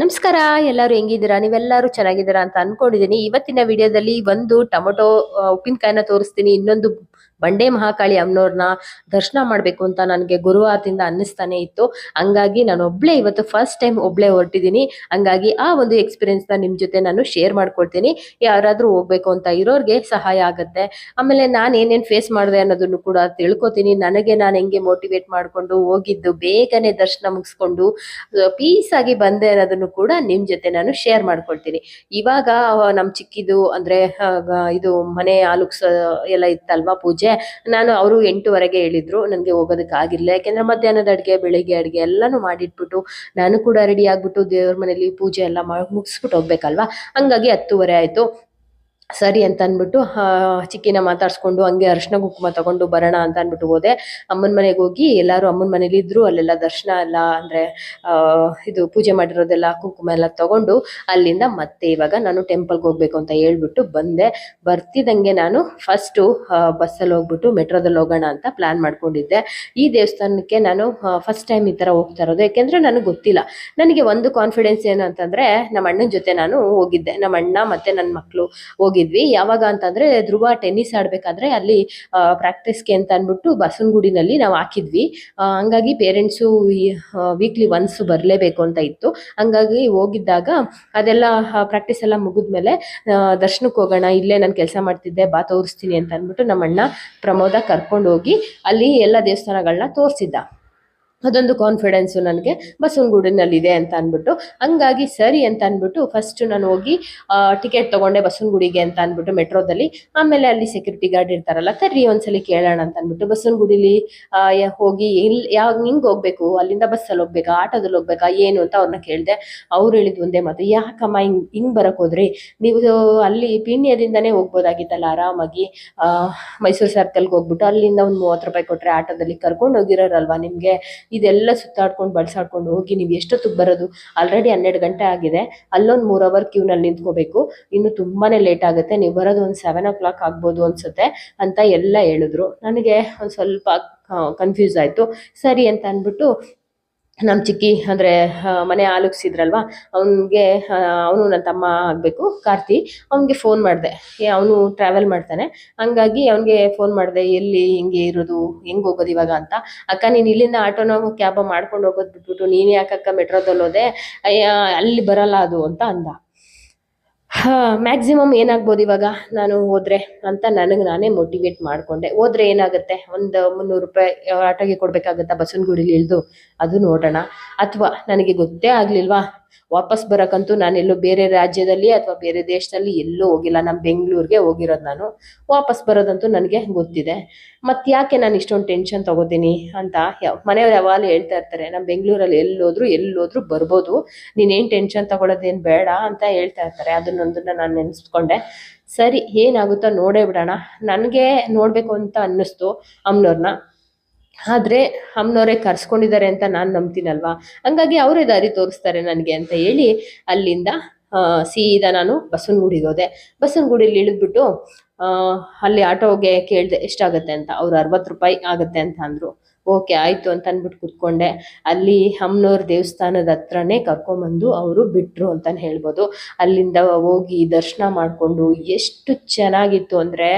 ನಮಸ್ಕಾರ ಎಲ್ಲರೂ ಹೆಂಗಿದ್ದೀರಾ? ನೀವೆಲ್ಲರೂ ಚೆನ್ನಾಗಿದ್ದೀರಾ ಅಂತ ಅನ್ಕೊಂಡಿದ್ದೀನಿ. ಇವತ್ತಿನ ವಿಡಿಯೋದಲ್ಲಿ ಒಂದು ಟೊಮೊಟೊ ಉಪ್ಪಿನಕಾಯಿನ ತೋರಿಸ್ತೀನಿ. ಇನ್ನೊಂದು ಬಂಡೆ ಮಹಾಕಾಳಿ ಅಮ್ಮನವ್ರನ್ನ ದರ್ಶನ ಮಾಡಬೇಕು ಅಂತ ನನಗೆ ಗುರುವಾರದಿಂದ ಅನ್ನಿಸ್ತಾನೆ ಇತ್ತು. ಹಂಗಾಗಿ ನಾನು ಒಬ್ಳೆ ಇವತ್ತು ಫಸ್ಟ್ ಟೈಮ್ ಒಬ್ಳೆ ಹೊರಟಿದ್ದೀನಿ. ಹಂಗಾಗಿ ಆ ಒಂದು ಎಕ್ಸ್ಪೀರಿಯನ್ಸ್ನ ನಿಮ್ಮ ಜೊತೆ ನಾನು ಶೇರ್ ಮಾಡ್ಕೊಳ್ತೀನಿ. ಯಾರಾದರೂ ಹೋಗ್ಬೇಕು ಅಂತ ಇರೋರಿಗೆ ಸಹಾಯ ಆಗುತ್ತೆ. ಆಮೇಲೆ ನಾನು ಏನೇನು ಫೇಸ್ ಮಾಡಿದೆ ಅನ್ನೋದನ್ನು ಕೂಡ ತಿಳ್ಕೊತೀನಿ. ನನಗೆ ನಾನು ಹೆಂಗೆ ಮೋಟಿವೇಟ್ ಮಾಡಿಕೊಂಡು ಹೋಗಿದ್ದು, ಬೇಗನೆ ದರ್ಶನ ಮುಗಿಸ್ಕೊಂಡು ಪೀಸ್ ಆಗಿ ಬಂದೆ ಅನ್ನೋದನ್ನು ಕೂಡ ನಿಮ್ ಜೊತೆ ನಾನು ಶೇರ್ ಮಾಡ್ಕೊಳ್ತೀನಿ. ಇವಾಗ ನಮ್ಮ ನಮ್ ಚಿಕ್ಕಿದು ಅಂದ್ರೆ ಇದು ಮನೆ ಆಲುಕ್ಸ ಎಲ್ಲ ಇತ್ತಲ್ವಾ ಪೂಜೆ? ನಾನು ಅವರು ಎಂಟುವರೆಗೆ ಹೇಳಿದ್ರು, ನನಗೆ ಹೋಗೋದಕ್ಕೆ ಆಗಿರ್ಲಿಲ್ಲ. ಯಾಕೆಂದ್ರೆ ಮಧ್ಯಾಹ್ನದ ಅಡುಗೆ, ಬೆಳಿಗ್ಗೆ ಅಡುಗೆ ಎಲ್ಲಾನು ಮಾಡಿಟ್ಬಿಟ್ಟು ನಾನು ಕೂಡ ರೆಡಿ ಆಗಿಬಿಟ್ಟು ದೇವ್ರ ಮನೇಲಿ ಪೂಜೆ ಎಲ್ಲ ಮಾಡಿ ಮುಗಿಸ್ಬಿಟ್ಟು ಹೋಗ್ಬೇಕಲ್ವಾ? ಹಂಗಾಗಿ ಹತ್ತುವರೆ ಆಯ್ತು. ಸರಿ ಅಂತ ಅಂದ್ಬಿಟ್ಟು ಚಿಕ್ಕಿನ ಮಾತಾಡ್ಸ್ಕೊಂಡು, ಹಂಗೆ ಅರ್ಶಿನ ಕುಂಕುಮ ತಗೊಂಡು ಬರೋಣ ಅಂತ ಅಂದ್ಬಿಟ್ಟು ಹೋದೆ. ಅಮ್ಮನ ಮನೆಗೆ ಹೋಗಿ ಎಲ್ಲರೂ ಅಮ್ಮನ ಮನೇಲಿ ಇದ್ರು, ಅಲ್ಲೆಲ್ಲ ದರ್ಶನ ಎಲ್ಲ ಅಂದ್ರೆ ಇದು ಪೂಜೆ ಮಾಡಿರೋದೆಲ್ಲ ಕುಂಕುಮ ಎಲ್ಲ ತಗೊಂಡು ಅಲ್ಲಿಂದ ಮತ್ತೆ ಇವಾಗ ನಾನು ಟೆಂಪಲ್ಗೆ ಹೋಗ್ಬೇಕು ಅಂತ ಹೇಳ್ಬಿಟ್ಟು ಬಂದೆ. ಬರ್ತಿದ್ದಂಗೆ ನಾನು ಫಸ್ಟು ಬಸ್ಸಲ್ಲಿ ಹೋಗ್ಬಿಟ್ಟು ಮೆಟ್ರೋದಲ್ಲಿ ಹೋಗೋಣ ಅಂತ ಪ್ಲಾನ್ ಮಾಡ್ಕೊಂಡಿದ್ದೆ. ಈ ದೇವಸ್ಥಾನಕ್ಕೆ ನಾನು ಫಸ್ಟ್ ಟೈಮ್ ಈ ಥರ ಹೋಗ್ತಾ ಇರೋದು. ಯಾಕೆಂದ್ರೆ ನನಗೆ ಗೊತ್ತಿಲ್ಲ. ನನಗೆ ಒಂದು ಕಾನ್ಫಿಡೆನ್ಸ್ ಏನು ಅಂತಂದ್ರೆ, ನಮ್ಮ ಅಣ್ಣನ ಜೊತೆ ನಾನು ಹೋಗಿದ್ದೆ. ನಮ್ಮ ಅಣ್ಣ ಮತ್ತೆ ನನ್ನ ಮಕ್ಕಳು ಹೋಗಿದ್ವಿ. ಯಾವಾಗ ಅಂತಂದ್ರೆ ಧ್ರುವ ಟೆನ್ನಿಸ್ ಆಡ್ಬೇಕಾದ್ರೆ ಅಲ್ಲಿ ಪ್ರಾಕ್ಟೀಸ್ಗೆ ಅಂತ ಅಂದ್ಬಿಟ್ಟು ಬಸವನಗುಡಿನಲ್ಲಿ ನಾವು ಹಾಕಿದ್ವಿ. ಹಂಗಾಗಿ ಪೇರೆಂಟ್ಸು ವೀಕ್ಲಿ ಒನ್ಸ್ ಬರಲೇಬೇಕು ಅಂತ ಇತ್ತು. ಹಂಗಾಗಿ ಹೋಗಿದ್ದಾಗ ಅದೆಲ್ಲ ಪ್ರಾಕ್ಟೀಸ್ ಎಲ್ಲ ಮುಗಿದ್ಮೇಲೆ ದರ್ಶನಕ್ಕೆ ಹೋಗೋಣ, ಇಲ್ಲೇ ನಾನು ಕೆಲಸ ಮಾಡ್ತಿದ್ದೆ, ಬಾ ತೋರಿಸ್ತೀನಿ ಅಂತ ಅಂದ್ಬಿಟ್ಟು ನಮ್ಮ ಅಣ್ಣ ಪ್ರಮೋದ ಕರ್ಕೊಂಡು ಹೋಗಿ ಅಲ್ಲಿ ಎಲ್ಲ ದೇವಸ್ಥಾನಗಳನ್ನ ತೋರಿಸಿದ್ದ. ಅದೊಂದು ಕಾನ್ಫಿಡೆನ್ಸು ನನಗೆ ಬಸವನಗುಡಿನಲ್ಲಿದೆ ಅಂತ ಅಂದ್ಬಿಟ್ಟು ಹಂಗಾಗಿ ಸರಿ ಅಂತ ಅಂದ್ಬಿಟ್ಟು ಫಸ್ಟ್ ನಾನು ಹೋಗಿ ಟಿಕೆಟ್ ತಗೊಂಡೆ ಬಸವನಗುಡಿಗೆ ಅಂತ ಅಂದ್ಬಿಟ್ಟು ಮೆಟ್ರೋದಲ್ಲಿ. ಆಮೇಲೆ ಅಲ್ಲಿ ಸೆಕ್ಯೂರಿಟಿ ಗಾರ್ಡ್ ಇರ್ತಾರಲ್ಲ ಕರ್ರಿ ಒಂದ್ಸಲಿ ಕೇಳೋಣ ಅಂತ ಅಂದ್ಬಿಟ್ಟು ಬಸವನಗುಡಿಲಿ ಹೋಗಿ ಇಲ್ಲಿ ಯಾವ, ಹಿಂಗೆ ಹೋಗ್ಬೇಕು, ಅಲ್ಲಿಂದ ಬಸ್ಸಲ್ಲಿ ಹೋಗ್ಬೇಕಾ, ಆಟೋದಲ್ಲಿ ಹೋಗ್ಬೇಕಾ, ಏನು ಅಂತ ಅವ್ರನ್ನ ಕೇಳಿದೆ. ಅವ್ರು ಹೇಳಿದ್ ಒಂದೇ ಮಾತು, ಯಾಕಮ್ಮ ಹಿಂಗೆ ಹಿಂಗೆ ಬರಕ್ ಹೋದ್ರಿ? ನೀವು ಅಲ್ಲಿ ಪೀಣ್ಯದಿಂದನೇ ಹೋಗ್ಬೋದಾಗಿತ್ತಲ್ಲ ಆರಾಮಾಗಿ ಮೈಸೂರು ಸರ್ಕಲ್ಗೆ ಹೋಗ್ಬಿಟ್ಟು ಅಲ್ಲಿಂದ ಒಂದು ಮೂವತ್ತು ರೂಪಾಯಿ ಕೊಟ್ಟರೆ ಆಟೋದಲ್ಲಿ ಕರ್ಕೊಂಡು ಹೋಗಿರೋರಲ್ವಾ ನಿಮಗೆ? ಇದೆಲ್ಲ ಸುತ್ತಾಡ್ಕೊಂಡು ಬಳಸಾಡ್ಕೊಂಡು ಹೋಗಿ ನೀವು ಎಷ್ಟೊತ್ತಿಗೆ ಬರೋದು? ಆಲ್ರೆಡಿ ಹನ್ನೆರಡು ಗಂಟೆ ಆಗಿದೆ. ಅಲ್ಲೊಂದು ಮೂರ್ ಅವರ್ ಕ್ಯೂನಲ್ಲಿ ನಿಂತ್ಕೋಬೇಕು. ಇನ್ನು ತುಂಬಾನೇ ಲೇಟ್ ಆಗುತ್ತೆ. ನೀವು ಬರೋದು ಒಂದು ಸೆವೆನ್ ಓ ಕ್ಲಾಕ್ ಆಗ್ಬೋದು ಅನ್ಸುತ್ತೆ ಅಂತ ಎಲ್ಲ ಹೇಳಿದ್ರು. ನನಗೆ ಒಂದು ಸ್ವಲ್ಪ ಕನ್ಫ್ಯೂಸ್ ಆಯಿತು. ಸರಿ ಅಂತ ಅಂದ್ಬಿಟ್ಟು ನಮ್ಮ ಚಿಕ್ಕಿ ಅಂದರೆ ಮನೆ ಆಲೋಗಿಸಿದ್ರಲ್ವ ಅವನಿಗೆ ಅವನು ನನ್ನ ತಮ್ಮ ಆಗಬೇಕು, ಕಾರ್ತಿ. ಅವನಿಗೆ ಫೋನ್ ಮಾಡಿದೆ. ಅವನು ಟ್ರಾವೆಲ್ ಮಾಡ್ತಾನೆ. ಹಂಗಾಗಿ ಅವನಿಗೆ ಫೋನ್ ಮಾಡಿದೆ, ಎಲ್ಲಿ ಹಿಂಗೆ ಇರೋದು, ಹೆಂಗೆ ಹೋಗೋದು ಇವಾಗ ಅಂತ. ಅಕ್ಕ, ನೀನು ಇಲ್ಲಿಂದ ಆಟೋನೋ ಕ್ಯಾಬ ಮಾಡ್ಕೊಂಡು ಹೋಗೋದು ಬಿಟ್ಬಿಟ್ಟು, ನೀನು ಯಾಕಕ್ಕ ಮೆಟ್ರೋದಲ್ಲಿ ಹೋದೆ? ಅಲ್ಲಿ ಬರಲ್ಲ ಅದು ಅಂತ ಅಂದ. ಮ್ಯಾಕ್ಸಿಮಮ್ ಏನಾಗ್ಬೋದು ಇವಾಗ? ನಾನು ಹೋದ್ರೆ ಅಂತ ನನಗೆ ನಾನೇ ಮೋಟಿವೇಟ್ ಮಾಡಿಕೊಂಡೆ. ಹೋದ್ರೆ ಏನಾಗುತ್ತೆ? ಒಂದು ಮುನ್ನೂರು ರೂಪಾಯಿ ಆಟೋಗೆ ಕೊಡಬೇಕಾಗತ್ತಾ ಬಸವನಗುಡಿಲಿ ಇಳಿದು? ಅದು ನೋಡೋಣ. ಅಥವಾ, ನನಗೆ ಗೊತ್ತೇ ಆಗಲಿಲ್ವಾ? ವಾಪಸ್ ಬರಕ್ಕಂತೂ ನಾನು ಎಲ್ಲೋ ಬೇರೆ ರಾಜ್ಯದಲ್ಲಿ ಅಥವಾ ಬೇರೆ ದೇಶದಲ್ಲಿ ಎಲ್ಲೂ ಹೋಗಿಲ್ಲ ನಮ್ಮ ಬೆಂಗಳೂರಿಗೆ ಹೋಗಿರೋದು ನಾನು. ವಾಪಸ್ ಬರೋದಂತೂ ನನಗೆ ಗೊತ್ತಿದೆ. ಮತ್ತೆ ಯಾಕೆ ನಾನು ಇಷ್ಟೊಂದು ಟೆನ್ಷನ್ ತಗೋತೀನಿ ಅಂತ ಯಾವ ಮನೆಯವ್ರು ಯಾವಾಗಲೂ ಹೇಳ್ತಾ ಇರ್ತಾರೆ ನಮ್ಮ ಬೆಂಗಳೂರಲ್ಲಿ ಎಲ್ಲೋದ್ರು ಎಲ್ಲೋದ್ರು ಬರ್ಬೋದು ನೀನೇನು ಟೆನ್ಷನ್ ತಗೊಳ್ಳೋದೇನು ಬೇಡ ಅಂತ ಹೇಳ್ತಾ ಇರ್ತಾರೆ. ಅದನ್ನೊಂದನ್ನು ನಾನು ನೆನೆಸ್ಕೊಂಡೆ. ಸರಿ, ಏನಾಗುತ್ತೋ ನೋಡೇ ಬಿಡೋಣ. ನನಗೆ ನೋಡಬೇಕು ಅಂತ ಅನ್ನಿಸ್ತು ಅಮ್ಮನವ್ರನ್ನ ಆದರೆ ಅಮ್ಮನವರೇ ಕರ್ಸ್ಕೊಂಡಿದ್ದಾರೆ ಅಂತ ನಾನು ನಂಬ್ತೀನಲ್ವಾ? ಹಂಗಾಗಿ ಅವರೇ ದಾರಿ ತೋರಿಸ್ತಾರೆ ನನಗೆ ಅಂತ ಹೇಳಿ ಅಲ್ಲಿಂದ ಸೀದಾ ನಾನು ಬಸವನಗುಡಿಗೆ ಹೋದೆ ಬಸವನಗುಡಿಲಿ ಇಳಿದ್ಬಿಟ್ಟು ಅಲ್ಲಿ ಆಟೋಗೆ ಕೇಳಿದೆ ಎಷ್ಟಾಗುತ್ತೆ ಅಂತ, ಅವ್ರು ಅರವತ್ತು ರೂಪಾಯಿ ಆಗುತ್ತೆ ಅಂತ ಅಂದರು. ಓಕೆ, ಆಯಿತು ಅಂತ ಅಂದ್ಬಿಟ್ಟು ಕೂತ್ಕೊಂಡೆ. ಅಲ್ಲಿ ಅಮ್ಮನವ್ರ ದೇವಸ್ಥಾನದ ಹತ್ರನೇ ಕರ್ಕೊಂಬಂದು ಅವರು ಬಿಟ್ಟರು ಅಂತಲೇ ಹೇಳ್ಬೋದು. ಅಲ್ಲಿಂದ ಹೋಗಿ ದರ್ಶನ ಮಾಡಿಕೊಂಡು ಎಷ್ಟು ಚೆನ್ನಾಗಿತ್ತು ಅಂದರೆ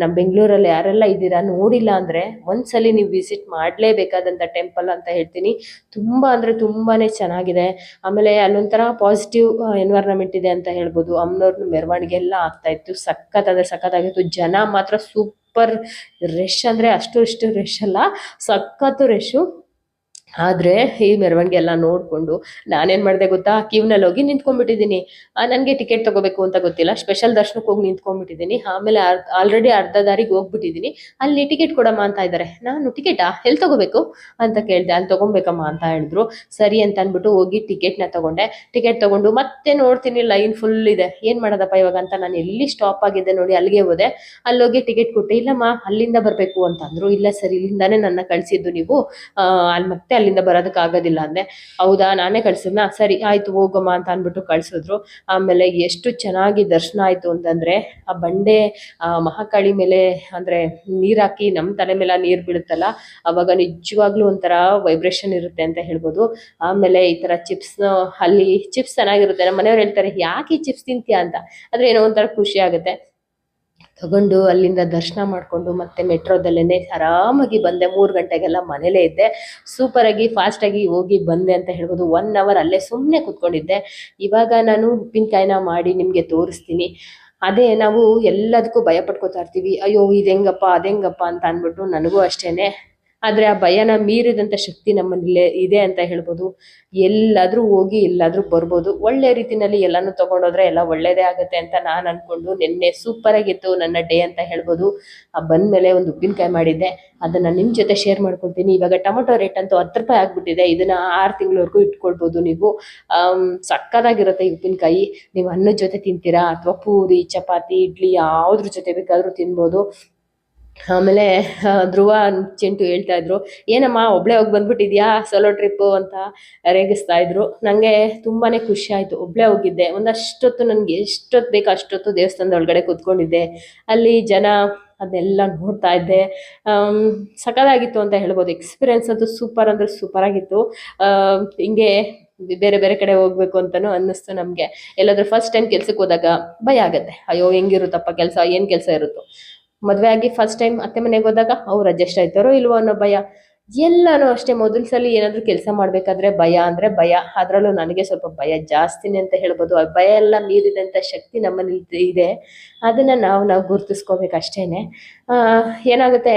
ನಮ್ಮ ಬೆಂಗಳೂರಲ್ಲಿ ಯಾರೆಲ್ಲ ಇದ್ದೀರಾ ನೋಡಿಲ್ಲ ಅಂದರೆ ಒಂದ್ಸಲಿ ನೀವು ವಿಸಿಟ್ ಮಾಡಲೇಬೇಕಾದಂಥ ಟೆಂಪಲ್ ಅಂತ ಹೇಳ್ತೀನಿ. ತುಂಬ ಅಂದರೆ ತುಂಬಾ ಚೆನ್ನಾಗಿದೆ. ಆಮೇಲೆ ಅಲ್ಲೊಂಥರ ಪಾಸಿಟಿವ್ ಎನ್ವೈರ್ನಮೆಂಟ್ ಇದೆ ಅಂತ ಹೇಳ್ಬೋದು. ಅಮ್ಮನವ್ರನ್ನ ಮೆರವಣಿಗೆ ಎಲ್ಲ ಆಗ್ತಾ ಇತ್ತು. ಸಖತ್ತಾದ, ಸಖತ್ತಾಗಿತ್ತು. ಜನ ಮಾತ್ರ ಸೂಪರ್ ರಶ್ ಅಂದರೆ ಅಷ್ಟು ಇಷ್ಟು ರಶ್ ಅಲ್ಲ ಸಖತ್ತು ರಶ್ಶು ಆದರೆ ಈ ಮೆರವಣಿಗೆ ಎಲ್ಲ ನೋಡಿಕೊಂಡು ನಾನೇನು ಮಾಡಿದೆ ಗೊತ್ತಾ? ಕ್ಯೂನಲ್ಲಿ ಹೋಗಿ ನಿಂತ್ಕೊಂಡ್ಬಿಟ್ಟಿದ್ದೀನಿ. ನನಗೆ ಟಿಕೆಟ್ ತೊಗೋಬೇಕು ಅಂತ ಗೊತ್ತಿಲ್ಲ. ಸ್ಪೆಷಲ್ ದರ್ಶನಕ್ಕೆ ಹೋಗಿ ನಿಂತ್ಕೊಂಡ್ಬಿಟ್ಟಿದ್ದೀನಿ. ಆಮೇಲೆ ಆಲ್ರೆಡಿ ಅರ್ಧ ದಾರಿಗೆ ಹೋಗ್ಬಿಟ್ಟಿದ್ದೀನಿ. ಅಲ್ಲಿ ಟಿಕೆಟ್ ಕೊಡಮ್ಮ ಅಂತ ಇದ್ದಾರೆ ನಾನು ಟಿಕೆಟಾ ಎಲ್ಲಿ ತೊಗೋಬೇಕು? ಅಂತ ಕೇಳಿದೆ. ಅಲ್ಲಿ ತೊಗೊಬೇಕಮ್ಮ ಅಂತ ಹೇಳಿದ್ರು. ಸರಿ ಅಂತ ಅಂದ್ಬಿಟ್ಟು ಹೋಗಿ ಟಿಕೆಟ್ನ ತೊಗೊಂಡೆ. ಟಿಕೆಟ್ ತೊಗೊಂಡು ಮತ್ತೆ ನೋಡ್ತೀನಿ. ಲೈನ್ ಫುಲ್ ಇದೆ. ಏನು ಮಾಡೋದಪ್ಪ ಇವಾಗ ಅಂತ ನಾನು ಎಲ್ಲಿ ಸ್ಟಾಪ್ ಆಗಿದ್ದೆ ನೋಡಿ ಅಲ್ಲಿಗೆ ಹೋದೆ. ಅಲ್ಲೋಗಿ ಟಿಕೆಟ್ ಕೊಟ್ಟೆ. ಇಲ್ಲಮ್ಮ, ಅಲ್ಲಿಂದ ಬರಬೇಕು ಅಂದರು ಇಲ್ಲ ಸರ್, ಇಲ್ಲಿಂದಾನೇ ನನ್ನ ಕಳಿಸಿದ್ದು ನೀವು. ಅಲ್ಲಿ ಮತ್ತೆ ಅಲ್ಲಿಂದ ಬರೋದಕ್ಕಾಗೋದಿಲ್ಲ ಅಂದೆ ಹೌದಾ, ನಾನೇ ಕಳ್ಸಿದ್ನ? ಸರಿ, ಆಯ್ತು, ಹೋಗಮ್ಮ, ಅಂತ ಅಂದ್ಬಿಟ್ಟು ಕಳ್ಸಿದ್ರು. ಆಮೇಲೆ ಎಷ್ಟು ಚೆನ್ನಾಗಿ ದರ್ಶನ ಆಯ್ತು ಅಂತಂದ್ರೆ, ಆ ಬಂಡೆ ಮಹಾಕಾಳಿ ಮೇಲೆ ಅಂದ್ರೆ ನೀರ್ ಹಾಕಿ ನಮ್ಮ ತಲೆ ಮೇಲೆ ನೀರ್ ಬೀಳುತ್ತಲ್ಲ, ಅವಾಗ ನಿಜವಾಗ್ಲೂ ಒಂಥರ ವೈಬ್ರೇಷನ್ ಇರುತ್ತೆ ಅಂತ ಹೇಳ್ಬೋದು. ಆಮೇಲೆ ಈ ತರ ಚಿಪ್ಸ್ ಅಲ್ಲಿ ಚಿಪ್ಸ್ ಚೆನ್ನಾಗಿರುತ್ತೆ. ನಮ್ಮ ಮನೆಯವ್ರು ಹೇಳ್ತಾರೆ, ಯಾಕೆ ಚಿಪ್ಸ್ ತಿಂತೀಯ? ಅಂತ. ಆದ್ರೆ ಏನೋ ಒಂಥರ ಖುಷಿ ಆಗುತ್ತೆ. ತಗೊಂಡು ಅಲ್ಲಿಂದ ದರ್ಶನ ಮಾಡಿಕೊಂಡು ಮತ್ತೆ ಮೆಟ್ರೋದಲ್ಲೇ ಆರಾಮಾಗಿ ಬಂದೆ. ಮೂರು ಗಂಟೆಗೆಲ್ಲ ಮನೇಲೇ ಇದ್ದೆ. ಸೂಪರಾಗಿ ಫಾಸ್ಟಾಗಿ ಹೋಗಿ ಬಂದೆ ಅಂತ ಹೇಳ್ಬೋದು. ಒನ್ ಅವರ್ ಅಲ್ಲೇ ಸುಮ್ಮನೆ ಕೂತ್ಕೊಂಡಿದ್ದೆ. ಇವಾಗ ನಾನು ಉಪ್ಪಿನಕಾಯಿನ ಮಾಡಿ ನಿಮಗೆ ತೋರಿಸ್ತೀನಿ. ಅದೇ ನಾವು ಎಲ್ಲದಕ್ಕೂ ಭಯ ಪಡ್ಕೋತಾ ಇರ್ತೀವಿ. ಅಯ್ಯೋ, ಇದು ಹೆಂಗಪ್ಪ, ಅದು ಹೆಂಗಪ್ಪ ಅಂತ ಅಂದ್ಬಿಟ್ಟು ನನಗೂ ಅಷ್ಟೇನೆ. ಆದರೆ ಆ ಭಯನ ಮೀರಿದಂಥ ಶಕ್ತಿ ನಮ್ಮಲ್ಲಿ ಇದೆ ಅಂತ ಹೇಳ್ಬೋದು. ಎಲ್ಲಾದರೂ ಹೋಗಿ, ಎಲ್ಲಾದರೂ ಬರ್ಬೋದು. ಒಳ್ಳೆ ರೀತಿಯಲ್ಲಿ ಎಲ್ಲಾನು ತೊಗೊಂಡೋದ್ರೆ ಎಲ್ಲ ಒಳ್ಳೆಯದೇ ಆಗುತ್ತೆ ಅಂತ ನಾನು ಅಂದ್ಕೊಂಡು ನಿನ್ನೆ ಸೂಪರಾಗಿತ್ತು ನನ್ನ ಡೇ ಅಂತ ಹೇಳ್ಬೋದು. ಆ ಬಂದ ಮೇಲೆ ಒಂದು ಉಪ್ಪಿನಕಾಯಿ ಮಾಡಿದ್ದೆ. ಅದನ್ನು ನಿಮ್ಮ ಜೊತೆ ಶೇರ್ ಮಾಡ್ಕೊಳ್ತೀನಿ. ಇವಾಗ ಟೊಮೊಟೊ ರೇಟ್ ಅಂತೂ ಹತ್ತು ರೂಪಾಯಿ ಆಗಿಬಿಟ್ಟಿದೆ. ಇದನ್ನು ಆರು ತಿಂಗಳವರೆಗೂ ಇಟ್ಕೊಳ್ಬೋದು ನೀವು. ಸಕ್ಕದಾಗಿರುತ್ತೆ ಈ ಉಪ್ಪಿನಕಾಯಿ. ನೀವು ಅನ್ನದ ಜೊತೆ ತಿಂತೀರಾ? ಅಥವಾ ಪೂರಿ, ಚಪಾತಿ, ಇಡ್ಲಿ, ಯಾವುದ್ರ ಜೊತೆ ಬೇಕಾದರೂ ತಿನ್ಬೋದು. ಆಮೇಲೆ ಧ್ರುವ ಚಿಂಟು ಹೇಳ್ತಾ ಇದ್ರು, ಏನಮ್ಮ, ಒಬ್ಳೆ ಹೋಗಿ ಬಂದ್ಬಿಟ್ಟಿದ್ಯಾ? ಸೋಲೋ ಟ್ರಿಪ್ಪು ಅಂತ ರೇಗಿಸ್ತಾ ಇದ್ರು. ನನಗೆ ತುಂಬಾ ಖುಷಿ ಆಯ್ತು. ಒಬ್ಳೆ ಹೋಗಿದ್ದೆ. ಒಂದಷ್ಟೊತ್ತು ನನಗೆ ಎಷ್ಟೊತ್ತು ಬೇಕು ಅಷ್ಟೊತ್ತು ದೇವಸ್ಥಾನದ ಒಳಗಡೆ ಕೂತ್ಕೊಂಡಿದ್ದೆ. ಅಲ್ಲಿ ಜನ ಅದನ್ನೆಲ್ಲ ನೋಡ್ತಾ ಇದ್ದೆ. ಸಕಲಾಗಿತ್ತು ಅಂತ ಹೇಳ್ಬೋದು. ಎಕ್ಸ್ಪೀರಿಯನ್ಸ್ ಅಂತೂ ಸೂಪರ್ ಅಂದರೆ ಸೂಪರ್ ಆಗಿತ್ತು. ಹಿಂಗೆ ಬೇರೆ ಬೇರೆ ಕಡೆ ಹೋಗ್ಬೇಕು ಅಂತಲೂ ಅನ್ನಿಸ್ತು ನಮಗೆ. ಎಲ್ಲಾದ್ರೂ ಫಸ್ಟ್ ಟೈಮ್ ಕೆಲ್ಸಕ್ಕೆ ಹೋದಾಗ ಭಯ ಆಗುತ್ತೆ. ಅಯ್ಯೋ, ಹೆಂಗಿರುತ್ತಪ್ಪ ಕೆಲಸ? ಏನು ಕೆಲಸ ಇರುತ್ತೋ? ಮದುವೆ ಆಗಿ ಫಸ್ಟ್ ಟೈಮ್ ಅತ್ತೆ ಮನೆಗೆ ಹೋದಾಗ ಅವ್ರು ಅಡ್ಜಸ್ಟ್ ಆಯ್ತಾರೋ ಇಲ್ವೋ ಅನ್ನೋ ಭಯ. ಎಲ್ಲನೂ ಅಷ್ಟೇ ಮೊದಲ ಸಲ ಏನಾದರೂ ಕೆಲಸ ಮಾಡಬೇಕಾದ್ರೆ ಭಯ ಅಂದರೆ ಭಯ. ಅದರಲ್ಲೂ ನನಗೆ ಸ್ವಲ್ಪ ಭಯ ಜಾಸ್ತಿನೇ ಅಂತ ಹೇಳ್ಬೋದು. ಆ ಭಯ ಎಲ್ಲ ಮೀರಿದಂಥ ಶಕ್ತಿ ನಮ್ಮಲ್ಲಿ ಇದೆ. ಅದನ್ನು ನಾವು ನಾವು ಗುರುತಿಸ್ಕೋಬೇಕು ಅಷ್ಟೇನೆ. ಏನಾಗುತ್ತೆ?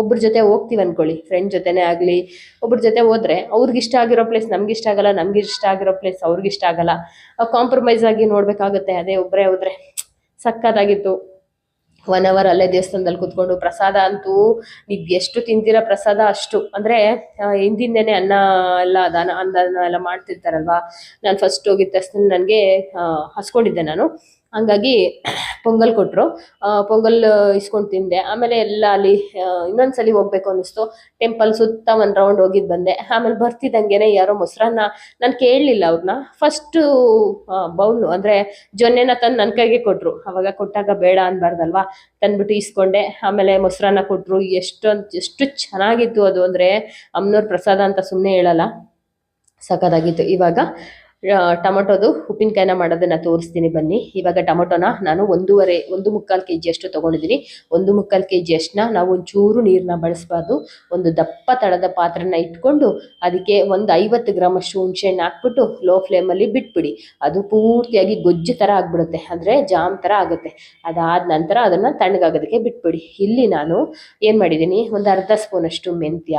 ಒಬ್ರ ಜೊತೆ ಹೋಗ್ತೀವಿ ಅನ್ಕೊಳ್ಳಿ. ಫ್ರೆಂಡ್ ಜೊತೆನೇ ಆಗಲಿ, ಒಬ್ರ ಜೊತೆ ಹೋದ್ರೆ ಇಷ್ಟ ಆಗಿರೋ ಪ್ಲೇಸ್ ನಮ್ಗೆ ಇಷ್ಟ ಆಗಲ್ಲ, ನಮ್ಗೆ ಇಷ್ಟ ಆಗಿರೋ ಪ್ಲೇಸ್ ಅವ್ರಿಗೆ ಇಷ್ಟ ಆಗಲ್ಲ. ಕಾಂಪ್ರಮೈಸ್ ಆಗಿ ನೋಡಬೇಕಾಗುತ್ತೆ. ಅದೇ ಒಬ್ಬರೇ ಹೋದ್ರೆ ಸಕ್ಕತ್ತಾಗಿತ್ತು ಒನ್ ಅವರ್ ಅಲ್ಲೇ ದೇವಸ್ಥಾನದಲ್ಲಿ ಕುತ್ಕೊಂಡು ಪ್ರಸಾದ ಅಂತೂ ನೀವು ಎಷ್ಟು ತಿಂತೀರ ಪ್ರಸಾದ ಅಷ್ಟು. ಅಂದರೆ ಹಿಂದಿಂದೇನೆ ಅನ್ನ ಎಲ್ಲ ದಾನ ಅನ್ನದಾನ ಎಲ್ಲ ಮಾಡ್ತಿರ್ತಾರಲ್ವಾ? ನಾನು ಫಸ್ಟ್ ಹೋಗಿದ್ದ ತಕ್ಷಣ ನನಗೆ ಹಸ್ಕೊಂಡಿದ್ದೆ ನಾನು. ಹಂಗಾಗಿ ಪೊಂಗಲ್ ಕೊಟ್ಟರು ಪೊಂಗಲ್ ಇಸ್ಕೊಂಡು ತಿಂದೆ. ಆಮೇಲೆ ಎಲ್ಲ ಅಲ್ಲಿ ಇನ್ನೊಂದ್ಸಲಿ ಹೋಗ್ಬೇಕು ಅನ್ನಿಸ್ತು. ಟೆಂಪಲ್ ಸುತ್ತ ಒಂದು ರೌಂಡ್ ಹೋಗಿದ್ದು ಬಂದೆ. ಆಮೇಲೆ ಬರ್ತಿದ್ದಂಗೆನೆ ಯಾರೋ ಮೊಸರನ್ನ ನಾನು ಕೇಳಲಿಲ್ಲ ಅವ್ರನ್ನ ಫಸ್ಟು ಬೌಲು ಅಂದರೆ ಜೊನ್ನೆನ ತಂದು ನನ್ನ ಕೈಗೆ ಕೊಟ್ಟರು ಅವಾಗ ಕೊಟ್ಟಾಗ ಬೇಡ ಅನ್ಬಾರ್ದಲ್ವಾ? ತಂದ್ಬಿಟ್ಟು ಇಸ್ಕೊಂಡೆ. ಆಮೇಲೆ ಮೊಸರನ್ನ ಕೊಟ್ಟರು ಎಷ್ಟೊಂದು, ಎಷ್ಟು ಚೆನ್ನಾಗಿತ್ತು ಅದು ಅಂದರೆ ಅಮ್ನೋರ್ ಪ್ರಸಾದ ಅಂತ ಸುಮ್ಮನೆ ಹೇಳಲ್ಲ. ಸಖತ್ತಾಗಿತ್ತು. ಇವಾಗ ಟೊಮೊಟೊದು ಉಪ್ಪಿನಕಾಯಿನ ಮಾಡೋದನ್ನ ತೋರಿಸ್ತೀನಿ ಬನ್ನಿ. ಇವಾಗ ಟೊಮೊಟೊನ ನಾನು ಒಂದೂವರೆ, ಒಂದು ಮುಕ್ಕಾಲು ಕೆ ಜಿಯಷ್ಟು ತೊಗೊಂಡಿದ್ದೀನಿ ಒಂದು ಮುಕ್ಕಾಲು ಕೆ ಜಿಯಷ್ಟನ್ನ ನಾವು ಒಂಚೂರು ನೀರನ್ನ ಬಳಸಬಾರ್ದು. ಒಂದು ದಪ್ಪ ತಳದ ಪಾತ್ರನ ಇಟ್ಕೊಂಡು ಅದಕ್ಕೆ ಒಂದು ಐವತ್ತು ಗ್ರಾಮ್ ಅಷ್ಟು ಹುಣಸೆಹಣ್ಣು ಹಾಕ್ಬಿಟ್ಟು ಲೋ ಫ್ಲೇಮಲ್ಲಿ ಬಿಟ್ಬಿಡಿ. ಅದು ಪೂರ್ತಿಯಾಗಿ ಗೊಜ್ಜು ಥರ ಆಗಿಬಿಡುತ್ತೆ. ಅಂದರೆ ಜಾಮ್ ಥರ ಆಗುತ್ತೆ. ಅದಾದ ನಂತರ ಅದನ್ನು ತಣ್ಣಗಾಗೋದಕ್ಕೆ ಬಿಟ್ಬಿಡಿ. ಇಲ್ಲಿ ನಾನು ಏನು ಮಾಡಿದ್ದೀನಿ ಒಂದು ಅರ್ಧ ಸ್ಪೂನಷ್ಟು ಮೆಂತ್ಯ,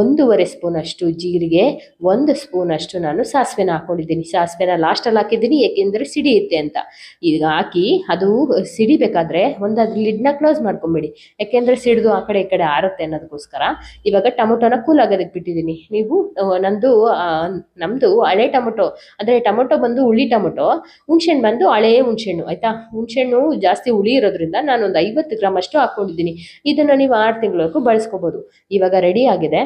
ಒಂದೂವರೆ ಸ್ಪೂನಷ್ಟು ಜೀರಿಗೆ, ಒಂದು ಸ್ಪೂನಷ್ಟು ನಾನು ಸಾಸಿವೆನ ಹಾಕ್ಕೊಂಡಿದ್ದೀನಿ ಸಾಸಿವೆನ ಲಾಸ್ಟಲ್ಲಿ ಹಾಕಿದ್ದೀನಿ. ಏಕೆಂದರೆ ಸಿಡಿಯುತ್ತೆ ಅಂತ. ಈಗ ಹಾಕಿ, ಅದು ಸಿಡಿಬೇಕಾದ್ರೆ ಒಂದು ಅದ್ರ ಲಿಡ್ನ ಕ್ಲೋಸ್ ಮಾಡ್ಕೊಂಬಿಡಿ. ಯಾಕೆಂದರೆ ಸಿಡಿದು ಆ ಕಡೆ ಈ ಕಡೆ ಆರುತ್ತೆ ಅನ್ನೋದಕ್ಕೋಸ್ಕರ. ಇವಾಗ ಟೊಮೊಟೊನ ಕೂಲ್ ಆಗೋದಕ್ಕೆ ಬಿಟ್ಟಿದ್ದೀನಿ. ನೀವು ನಂದು ನಮ್ಮದು ಹಳೆ ಟೊಮೊಟೊ, ಅಂದರೆ ಟೊಮೊಟೊ ಬಂದು ಹುಳಿ ಟೊಮೊಟೊ, ಹುಣ್ಸೆಹಣ್ಣು ಬಂದು ಹಳೆಯ ಹುಣ್ಸೆಹಣ್ಣು, ಆಯಿತಾ? ಹುಣ್ಸೆಹಣ್ಣು ಜಾಸ್ತಿ ಹುಳಿ ಇರೋದ್ರಿಂದ ನಾನು ಒಂದು ಐವತ್ತು ಗ್ರಾಮ್ ಅಷ್ಟು ಹಾಕ್ಕೊಂಡಿದ್ದೀನಿ ಇದನ್ನು ನೀವು ಆರು ತಿಂಗಳವರೆಗೂ ಬಳಸ್ಕೋಬೋದು. ಇವಾಗ ರೆಡಿ ಆಗಿದೆ.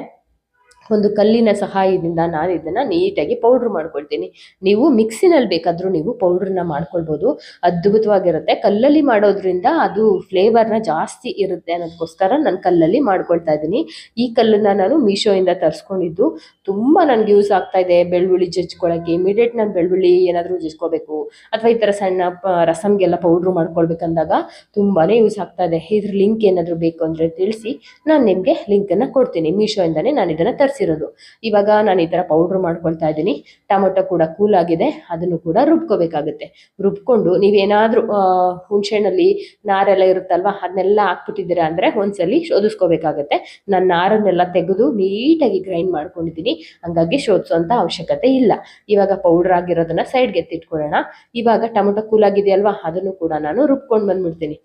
ಒಂದು ಕಲ್ಲಿನ ಸಹಾಯದಿಂದ ನಾನು ಇದನ್ನು ನೀಟಾಗಿ ಪೌಡ್ರ್ ಮಾಡ್ಕೊಳ್ತೀನಿ. ನೀವು ಮಿಕ್ಸಿನಲ್ಲಿ ಬೇಕಾದರೂ ನೀವು ಪೌಡ್ರನ್ನ ಮಾಡ್ಕೊಳ್ಬೋದು. ಅದ್ಭುತವಾಗಿರುತ್ತೆ. ಕಲ್ಲಲ್ಲಿ ಮಾಡೋದ್ರಿಂದ ಅದು ಫ್ಲೇವರ್ನ ಜಾಸ್ತಿ ಇರುತ್ತೆ ಅನ್ನೋದಕ್ಕೋಸ್ಕರ ನಾನು ಕಲ್ಲಲ್ಲಿ ಮಾಡ್ಕೊಳ್ತಾ ಇದ್ದೀನಿ. ಈ ಕಲ್ಲನ್ನ ನಾನು ಮೀಶೋಯಿಂದ ತರಿಸ್ಕೊಂಡಿದ್ದು. ತುಂಬ ನನಗೆ ಯೂಸ್ ಆಗ್ತಾ ಇದೆ. ಬೆಳ್ಳುಳ್ಳಿ ಜಜ್ಕೊಳ್ಳೋಕ್ಕೆ ಇಮಿಡಿಯೇಟ್ ನಾನು ಬೆಳ್ಳುಳ್ಳಿ ಏನಾದರೂ ಜಜ್ಕೋಬೇಕು, ಅಥವಾ ಈ ಥರ ಸಣ್ಣ ರಸಮ್ಗೆಲ್ಲ ಪೌಡ್ರ್ ಮಾಡ್ಕೊಳ್ಬೇಕಂದಾಗ ತುಂಬಾ ಯೂಸ್ ಆಗ್ತಾ ಇದೆ. ಇದ್ರ ಲಿಂಕ್ ಏನಾದರೂ ಬೇಕು ಅಂದರೆ ತಿಳಿಸಿ. ನಾನು ನಿಮಗೆ ಲಿಂಕನ್ನು ಕೊಡ್ತೀನಿ. ಮೀಶೋಯಿಂದನೇ ನಾನು ಇದನ್ನು ತರಿಸಿರೋದು ಇವಾಗ ನಾನು ಈ ಥರ ಪೌಡ್ರ್ ಮಾಡ್ಕೊಳ್ತಾ ಇದ್ದೀನಿ. ಟೊಮೊಟೊ ಕೂಡ ಕೂಲ್ ಆಗಿದೆ. ಅದನ್ನು ಕೂಡ ರುಬ್ಕೋಬೇಕಾಗುತ್ತೆ. ರುಬ್ಕೊಂಡು ನೀವೇನಾದರೂ ಹುಣಸೆಹಣ್ಣಲ್ಲಿ ನಾರೆಲ್ಲ ಇರುತ್ತಲ್ವ, ಅದನ್ನೆಲ್ಲ ಹಾಕ್ಬಿಟ್ಟಿದ್ದೀರಾ ಅಂದರೆ ಒಂದ್ಸಲಿ ಶೋಧಿಸ್ಕೋಬೇಕಾಗತ್ತೆ. ನಾನು ನಾರನ್ನೆಲ್ಲ ತೆಗೆದು ನೀಟಾಗಿ ಗ್ರೈಂಡ್ ಮಾಡ್ಕೊಂಡಿದ್ದೀನಿ. ಹಂಗಾಗಿ ಶೋಧಿಸೋಂಥ ಅವಶ್ಯಕತೆ ಇಲ್ಲ. ಇವಾಗ ಪೌಡ್ರ್ ಆಗಿರೋದನ್ನ ಸೈಡ್ಗೆ ಎತ್ತಿಟ್ಕೊಳ್ಳೋಣ. ಇವಾಗ ಟೊಮೊಟೊ ಕೂಲ್ ಆಗಿದೆಯಲ್ವಾ, ಅದನ್ನು ಕೂಡ ನಾನು ರುಬ್ಕೊಂಡು ಬಂದ್ಬಿಡ್ತೀನಿ.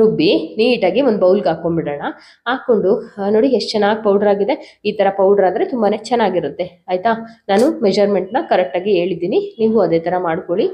ರುಬ್ಬಿ ನೀಟಾಗಿ ಒಂದು ಬೌಲ್ಗೆ ಹಾಕೊಂಡ್ಬಿಡೋಣ. ಹಾಕ್ಕೊಂಡು ನೋಡಿ ಎಷ್ಟು ಚೆನ್ನಾಗಿ ಪೌಡ್ರ್ ಆಗಿದೆ. ಈ ಥರ ಪೌಡ್ರ್ ಆದರೆ ತುಂಬಾ ಚೆನ್ನಾಗಿರುತ್ತೆ. ಆಯಿತಾ? ನಾನು ಮೆಜರ್ಮೆಂಟ್ನ ಕರೆಕ್ಟಾಗಿ ಹೇಳಿದ್ದೀನಿ. ನೀವು ಅದೇ ಥರ ಮಾಡ್ಕೊಳ್ಳಿ.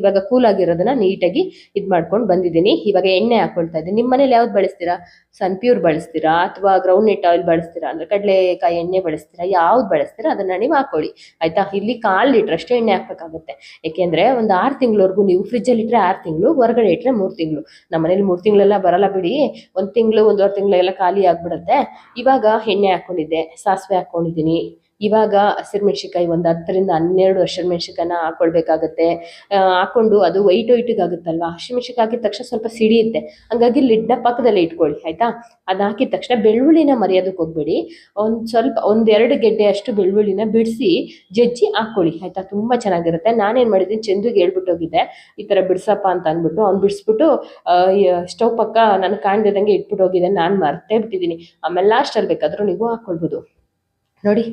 ಇವಾಗ ಕೂಲ್ ಆಗಿರೋದನ್ನ ನೀಟಾಗಿ ಇದು ಮಾಡ್ಕೊಂಡು ಬಂದಿದ್ದೀನಿ. ಇವಾಗ ಎಣ್ಣೆ ಹಾಕ್ಕೊಳ್ತಾ ಇದ್ದೀನಿ. ನಿಮ್ಮ ಮನೇಲಿ ಯಾವ್ದು ಬಳಸ್ತೀರಾ? ಸನ್ಪ್ಯೂರ್ ಬಳಸ್ತೀರಾ? ಅಥವಾ ಗ್ರೌಂಡ್ ನೆಟ್ ಆಯಿಲ್ ಬಳಸ್ತೀರಾ? ಅಂದರೆ ಕಡಲೆಕಾಯಿ ಎಣ್ಣೆ ಬಳಸ್ತೀರಾ? ಯಾವ್ದು ಬಳಸ್ತೀರಾ? ಅದನ್ನು ನೀವು ಹಾಕೊಳ್ಳಿ. ಆಯಿತಾ? ಇಲ್ಲಿ ಕಾಲು ಲೀಟ್ರಷ್ಟು ಎಣ್ಣೆ ಹಾಕಬೇಕಾಗುತ್ತೆ. ಏಕೆಂದರೆ ಒಂದು ಆರು ತಿಂಗಳವರೆಗೂ ನೀವು ಫ್ರಿಜ್ಜಲ್ಲಿ ಇಟ್ಟರೆ ಆರು ತಿಂಗಳು, ಹೊರಗಡೆ ಇಟ್ಟರೆ ಮೂರು ತಿಂಗಳು. ನಮ್ಮ ಮೂರು ತಿಂಗಳೆಲ್ಲ ಬರಲ್ಲ ಬಿಡಿ. ಒಂದು ತಿಂಗಳು, ಒಂದೂವರೆ ತಿಂಗಳೆಲ್ಲ ಖಾಲಿ ಆಗಿಬಿಡುತ್ತೆ. ಇವಾಗ ಎಣ್ಣೆ ಹಾಕ್ಕೊಂಡಿದ್ದೆ ಸಾಸಿವೆ ಹಾಕ್ಕೊಂಡಿದ್ದೀನಿ ಇವಾಗ ಹಸಿರು ಮೆಣಸಿನ್ಕಾಯಿ ಒಂದು ಹತ್ತರಿಂದ ಹನ್ನೆರಡು ಹಸಿರುಮೆಣ್ಸಿಕಾಯನ್ನ ಮೆಣಸಿನ್ಕಾಯಿನ ಹಾಕೊಳ್ಬೇಕಾಗತ್ತೆ. ಹಾಕೊಂಡು ಅದು ವೈಟ್ ವೈಟಿಗೆ ಆಗುತ್ತಲ್ವಾ ಹಸಿಮೆಣ್ಸಿಕಾಯಿ ಹಾಕಿದ ತಕ್ಷಣ ಸ್ವಲ್ಪ ಸಿಡಿಯುತ್ತೆ. ಹಂಗಾಗಿ ಲಿಡ್ನ ಪಕ್ಕದಲ್ಲೇ ಇಟ್ಕೊಳ್ಳಿ, ಆಯಿತಾ? ಅದು ಹಾಕಿದ ತಕ್ಷಣ ಬೆಳ್ಳುಳ್ಳಿನ ಮರೆಯೋದಕ್ಕೆ ಹೋಗ್ಬೇಡಿ. ಒಂದು ಸ್ವಲ್ಪ, ಒಂದೆರಡು ಗೆಡ್ಡೆ ಅಷ್ಟು ಬೆಳ್ಳುಳ್ಳಿನ ಬಿಡಿಸಿ ಜಜ್ಜಿ ಹಾಕ್ಕೊಳ್ಳಿ, ಆಯಿತಾ? ತುಂಬ ಚೆನ್ನಾಗಿರುತ್ತೆ. ನಾನೇನು ಮಾಡಿದ್ದೀನಿ, ಚಂದುಗೆ ಹೇಳ್ಬಿಟ್ಟು ಹೋಗಿದ್ದೆ. ಈ ಥರ ಬಿಡ್ಸಪ್ಪ ಅಂತ ಅಂದ್ಬಿಟ್ಟು ಅವ್ನು ಬಿಡಿಸ್ಬಿಟ್ಟು ಸ್ಟವ್ ಪಕ್ಕ ನಾನು ಕಾಣ್ದಿದ್ದಂಗೆ ಇಟ್ಬಿಟ್ಟು ಹೋಗಿದ್ದೆ. ನಾನು ಮರ್ತೇ ಬಿಟ್ಟಿದ್ದೀನಿ. ಆಮೇಲೆ ಲಾಸ್ಟಲ್ಲಿ ಬೇಕಾದರೂ ನೀವು ಹಾಕ್ಕೊಳ್ಬೋದು ನೋಡಿ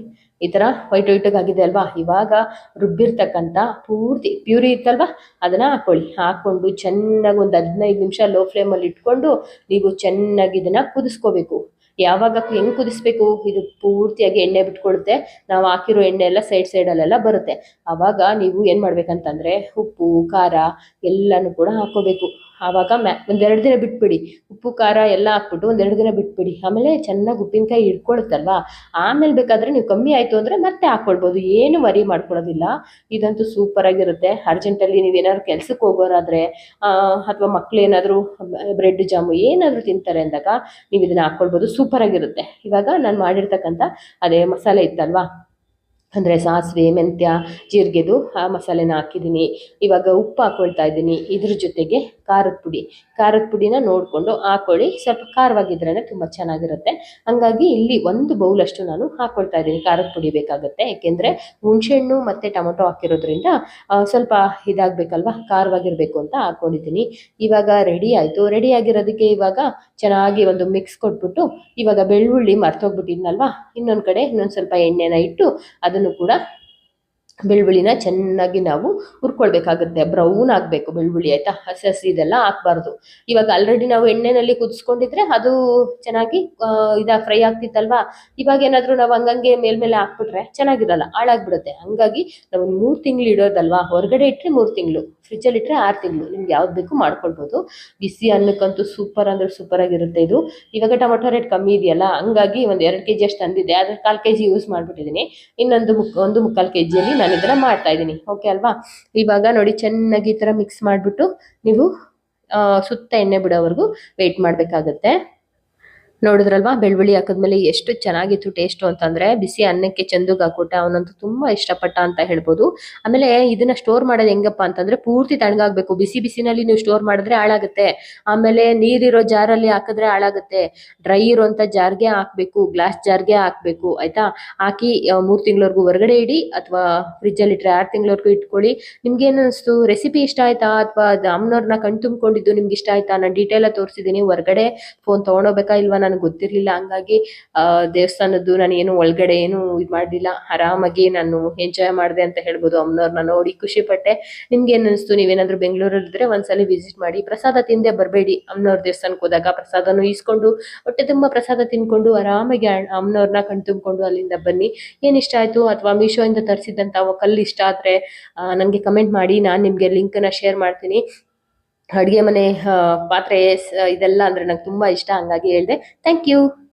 ಈ ಥರ ವೈಟ್ ಆಗಿದೆ ಅಲ್ವಾ? ಇವಾಗ ರುಬ್ಬಿರ್ತಕ್ಕಂಥ ಪೂರ್ತಿ ಪ್ಯೂರಿ ಇತ್ತಲ್ವಾ ಅದನ್ನ ಹಾಕ್ಕೊಳ್ಳಿ ಹಾಕೊಂಡು ಚೆನ್ನಾಗಿ ಒಂದು ಹದಿನೈದು ನಿಮಿಷ ಲೋ ಫ್ಲೇಮಲ್ಲಿ ಇಟ್ಕೊಂಡು ನೀವು ಚೆನ್ನಾಗಿ ಇದನ್ನ ಕುದಿಸ್ಕೋಬೇಕು. ಯಾವಾಗ ಹೆಂಗೆ ಕುದಿಸ್ಬೇಕು? ಇದು ಪೂರ್ತಿಯಾಗಿ ಎಣ್ಣೆ ಬಿಟ್ಕೊಳುತ್ತೆ. ನಾವು ಹಾಕಿರೋ ಎಣ್ಣೆ ಎಲ್ಲ ಸೈಡ್ ಸೈಡಲ್ಲೆಲ್ಲ ಬರುತ್ತೆ. ಆವಾಗ ನೀವು ಏನು ಮಾಡ್ಬೇಕಂತಂದ್ರೆ ಉಪ್ಪು, ಖಾರ ಎಲ್ಲನೂ ಕೂಡ ಹಾಕ್ಕೋಬೇಕು. ಆವಾಗ ಮ್ಯಾ ಒಂದೆರಡು ದಿನ ಬಿಟ್ಬಿಡಿ. ಉಪ್ಪು, ಖಾರ ಎಲ್ಲ ಹಾಕ್ಬಿಟ್ಟು ಒಂದೆರಡು ದಿನ ಬಿಟ್ಬಿಡಿ. ಆಮೇಲೆ ಚೆನ್ನಾಗಿ ಉಪ್ಪಿನಕಾಯಿ ಹಿಡ್ಕೊಳುತ್ತಲ್ವಾ ಆಮೇಲೆ ಬೇಕಾದರೆ ನೀವು ಕಮ್ಮಿ ಆಯಿತು ಅಂದರೆ ಮತ್ತೆ ಹಾಕ್ಕೊಳ್ಬೋದು ಏನು ವರಿ ಮಾಡ್ಕೊಳ್ಳೋದಿಲ್ಲ. ಇದಂತೂ ಸೂಪರಾಗಿರುತ್ತೆ ಅರ್ಜೆಂಟಲ್ಲಿ ನೀವೇನಾದ್ರು ಕೆಲಸಕ್ಕೆ ಹೋಗೋರಾದರೆ ಅಥವಾ ಮಕ್ಳು ಏನಾದರೂ, ಬ್ರೆಡ್ ಜಾಮು ಏನಾದರೂ ತಿಂತಾರೆ ಅಂದಾಗ ನೀವು ಇದನ್ನು ಹಾಕ್ಕೊಳ್ಬೋದು ಸೂಪರಾಗಿರುತ್ತೆ ಇವಾಗ ನಾನು ಮಾಡಿರ್ತಕ್ಕಂಥ ಅದೇ ಮಸಾಲೆ ಇತ್ತಲ್ವಾ? ಅಂದರೆ ಸಾಸಿವೆ, ಮೆಂತ್ಯ, ಜೀರಿಗೆದು ಆ ಮಸಾಲೆನ ಹಾಕಿದ್ದೀನಿ. ಇವಾಗ ಉಪ್ಪು ಹಾಕ್ಕೊಳ್ತಾ ಇದ್ದೀನಿ. ಇದ್ರ ಜೊತೆಗೆ ಖಾರದ ಪುಡಿ. ಖಾರದ ಪುಡಿನ ನೋಡಿಕೊಂಡು ಹಾಕೊಳ್ಳಿ. ಸ್ವಲ್ಪ ಖಾರವಾಗಿದ್ರೇ ತುಂಬ ಚೆನ್ನಾಗಿರುತ್ತೆ. ಹಾಗಾಗಿ ಇಲ್ಲಿ ಒಂದು ಬೌಲಷ್ಟು ನಾನು ಹಾಕ್ಕೊಳ್ತಾ ಇದ್ದೀನಿ. ಖಾರದ ಪುಡಿ ಬೇಕಾಗುತ್ತೆ. ಯಾಕೆಂದರೆ ಹುಣಸೆಹಣ್ಣು ಮತ್ತು ಟೊಮೊಟೊ ಹಾಕಿರೋದ್ರಿಂದ ಸ್ವಲ್ಪ ಇದಾಗಬೇಕಲ್ವ? ಖಾರವಾಗಿರಬೇಕು ಅಂತ ಹಾಕ್ಕೊಂಡಿದ್ದೀನಿ ಇವಾಗ ರೆಡಿ ಆಯಿತು. ರೆಡಿ ಆಗಿರೋದಕ್ಕೆ ಇವಾಗ ಚೆನ್ನಾಗಿ ಒಂದು ಮಿಕ್ಸ್ ಕೊಟ್ಬಿಟ್ಟು, ಇವಾಗ ಬೆಳ್ಳುಳ್ಳಿ ಮರ್ತೋಗ್ಬಿಟ್ಟಿದ್ನಲ್ವಾ? ಇನ್ನೊಂದು ಕಡೆ ಇನ್ನೊಂದು ಸ್ವಲ್ಪ ಎಣ್ಣೆನ ಇಟ್ಟು ಅದನ್ನು ಕೂಡ ಬೆಳ್ಳುಳ್ಳಿನ ಚೆನ್ನಾಗಿ ನಾವು ಹುರ್ಕೊಳ್ಬೇಕಾಗುತ್ತೆ. ಬ್ರೌನ್ ಆಗಬೇಕು ಬೆಳ್ಳುಳ್ಳಿ, ಆಯಿತಾ? ಹಸಿ ಹಸಿ ಇದೆಲ್ಲ ಹಾಕ್ಬಾರ್ದು. ಇವಾಗ ಆಲ್ರೆಡಿ ನಾವು ಎಣ್ಣೆನಲ್ಲಿ ಕುದಿಸ್ಕೊಂಡಿದ್ರೆ ಅದು ಚೆನ್ನಾಗಿ ಇದ ಫ್ರೈ ಆಗ್ತಿತ್ತಲ್ವಾ? ಇವಾಗ ಏನಾದರೂ ನಾವು ಹಂಗಂಗೆ ಮೇಲ್ಮೇಲೆ ಹಾಕ್ಬಿಟ್ರೆ ಚೆನ್ನಾಗಿರಲ್ಲ, ಹಾಳಾಗ್ಬಿಡುತ್ತೆ. ಹಂಗಾಗಿ ನಾವು ಮೂರು ತಿಂಗಳು ಇಡೋದಲ್ವಾ? ಹೊರಗಡೆ ಇಟ್ಟರೆ ಮೂರು ತಿಂಗಳು. ಫ್ರಿಜ್ಜಲ್ಲಿ ಇಟ್ಟರೆ ಆರು ತಿಂಗಳು. ನಿಮ್ಗೆ ಯಾವ್ದು ಬೇಕು ಮಾಡ್ಕೊಳ್ಬೋದು. ಬಿಸಿ ಅನ್ನಕ್ಕಂತೂ ಸೂಪರ್ ಅಂದರೆ ಸೂಪರಾಗಿರುತ್ತೆ ಇದು. ಇವಾಗ ಟೊಮೊಟೊ ರೇಟ್ ಕಮ್ಮಿ ಇದೆಯಲ್ಲ, ಹಂಗಾಗಿ ಒಂದು ಎರಡು ಕೆ ಜಿ ಅಷ್ಟು ತಂದಿದ್ದೆ. ಅದ್ರ ಕಾಲು ಕೆ ಜಿ ಯೂಸ್ ಮಾಡಿಬಿಟ್ಟಿದ್ದೀನಿ ಇನ್ನೊಂದು ಮುಕ್, ಒಂದು ಮುಕ್ಕಾಲು ಕೆ ಜಿಯಲ್ಲಿ ನಾನು ಇದನ್ನು ಮಾಡ್ತಾ ಇದ್ದೀನಿ. ಓಕೆ ಅಲ್ವಾ? ಇವಾಗ ನೋಡಿ ಚೆನ್ನಾಗಿ ಈ ಥರ ಮಿಕ್ಸ್ ಮಾಡಿಬಿಟ್ಟು ನೀವು ಸುತ್ತ ಎಣ್ಣೆ ಬಿಡೋವರೆಗೂ ವೆಯ್ಟ್ ಮಾಡಬೇಕಾಗತ್ತೆ. ನೋಡಿದ್ರಲ್ವಾ? ಬೆಳ್ಳುಳ್ಳಿ ಹಾಕಿದ್ಮೇಲೆ ಎಷ್ಟು ಚೆನ್ನಾಗಿತ್ತು ಟೇಸ್ಟು ಅಂತಂದ್ರೆ ಬಿಸಿ ಅನ್ನಕ್ಕೆ ಚಂದುಗೆ ಹಾಕೊಟ್ಟೆ ಅವನಂತೂ ತುಂಬ ಇಷ್ಟಪಟ್ಟ ಅಂತ ಹೇಳ್ಬೋದು. ಆಮೇಲೆ ಇದನ್ನ ಸ್ಟೋರ್ ಮಾಡೋದು ಹೆಂಗಪ್ಪ ಅಂತಂದ್ರೆ ಪೂರ್ತಿ ತಣ್ಣಗಾಗಬೇಕು. ಬಿಸಿ ಬಿಸಿನಲ್ಲಿ ನೀವು ಸ್ಟೋರ್ ಮಾಡಿದ್ರೆ ಹಾಳಾಗುತ್ತೆ. ಆಮೇಲೆ ನೀರಿರೋ ಜಾರಲ್ಲಿ ಹಾಕಿದ್ರೆ ಹಾಳಾಗುತ್ತೆ. ಡ್ರೈ ಇರುವಂತ ಜಾರ್ಗೆ ಹಾಕಬೇಕು ಗ್ಲಾಸ್ ಜಾರ್ಗೆ ಹಾಕಬೇಕು, ಆಯ್ತಾ? ಹಾಕಿ ಮೂರು ತಿಂಗಳವರೆಗೂ ಹೊರಗಡೆ ಇಡಿ ಅಥವಾ ಫ್ರಿಜ್ಜಲ್ಲಿ ಇಟ್ಟರೆ ಆರು ತಿಂಗಳವರೆಗೂ ಇಟ್ಕೊಳ್ಳಿ. ನಿಮ್ಗೆ ಏನು ಅನಿಸ್ತು? ರೆಸಿಪಿ ಇಷ್ಟ ಆಯ್ತಾ? ಅಥವಾ ಅಮ್ಮನವ್ರನ್ನ ಕಣ್ ತುಂಬಿಕೊಂಡಿದ್ದು ನಿಮ್ಗೆ ಇಷ್ಟ ಆಯ್ತಾ? ನಾನು ಡೀಟೇಲ್ ತೋರಿಸಿದ್ದೀನಿ ಹೊರಗಡೆ ಫೋನ್ ತೊಗೊಂಡೋಗ್ಬೇಕಾ ಇಲ್ವಾ? ನನಗೆ ಗೊತ್ತಿರಲಿಲ್ಲ. ಹಂಗಾಗಿ ದೇವಸ್ಥಾನದ್ದು ನಾನು ಏನು ಒಳಗಡೆ ಏನು ಇದು ಮಾಡಲಿಲ್ಲ. ಆರಾಮಾಗಿ ನಾನು ಎಂಜಾಯ್ ಮಾಡಿದೆ ಅಂತ ಹೇಳ್ಬೋದು ಅಮ್ಮನವ್ರನ್ನ ನೋಡಿ ಖುಷಿ ಪಟ್ಟೆ. ನಿಮ್ಗೆ ಏನು ಅನಿಸ್ತು? ಬೆಂಗಳೂರಲ್ಲಿ ಇದ್ರೆ ಒಂದ್ಸಲ ವಿಸಿಟ್ ಮಾಡಿ. ಪ್ರಸಾದ ತಿಂದೆ ಬರಬೇಡಿ. ಅಮ್ಮನವ್ರ ದೇವಸ್ಥಾನಕ್ಕೆ ಹೋದಾಗ ಪ್ರಸಾದನೂ ಈಸ್ಕೊಂಡು, ಹೊಟ್ಟೆ ತುಂಬ ಪ್ರಸಾದ ತಿನ್ಕೊಂಡು ಆರಾಮಾಗಿ ಅಮ್ಮನವ್ರನ್ನ ಕಣ್ ತುಂಬಿಕೊಂಡು ಅಲ್ಲಿಂದ ಬನ್ನಿ. ಏನು ಇಷ್ಟ ಆಯಿತು? ಅಥವಾ ಮೀಶೋಯಿಂದ ತರಿಸಿದಂಥ ಕಲ್ಲು ಇಷ್ಟ ಆದರೆ ನನಗೆ ಕಮೆಂಟ್ ಮಾಡಿ. ನಾನು ನಿಮಗೆ ಲಿಂಕನ್ನು ಶೇರ್ ಮಾಡ್ತೀನಿ. ಅಡುಗೆ ಮನೆ ಪಾತ್ರೆ ಇದೆಲ್ಲ ಅಂದ್ರೆ ನಂಗೆ ತುಂಬಾ ಇಷ್ಟ. ಹಂಗಾಗಿ ಹೇಳ್ದೆ ಥ್ಯಾಂಕ್ ಯು